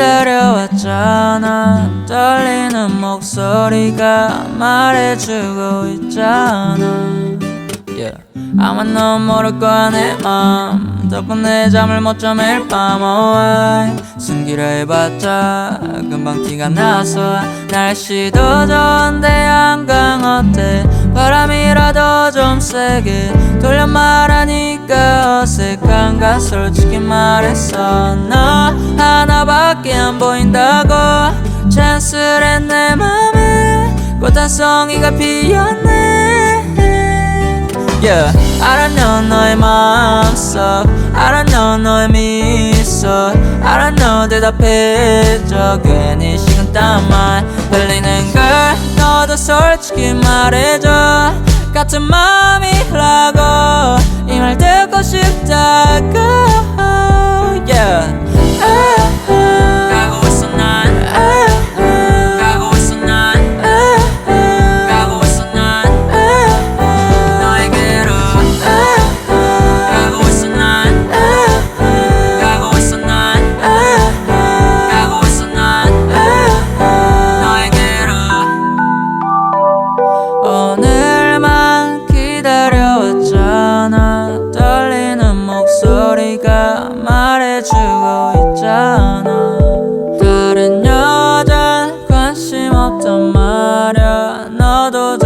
데려왔잖아. 떨리는 목소리가 말해주고 있잖아. Yeah. 아마 넌 모를 거야 내맘 덕분에 잠을 못 자 매일 밤 oh, 숨기려 해봤자 금방 티가 나서 날씨도 좋은데 한강 어때? 바람이라도 좀 세게 돌려 말하니까 어색한가? 솔직히 말했어 난 밖에 안 보인다고 찬스를 내 맘에 꽃한 송이가 피었네. Yeah, I don't know 너의 마음속 I don't know 너의 미소 I don't know 대답해줘 괜히 식은 땀만 흘리는 걸. 너도 솔직히 말해줘. 같은 마음이라고 말해주고 있잖아. 다른 여자 관심 없단 말야. 너도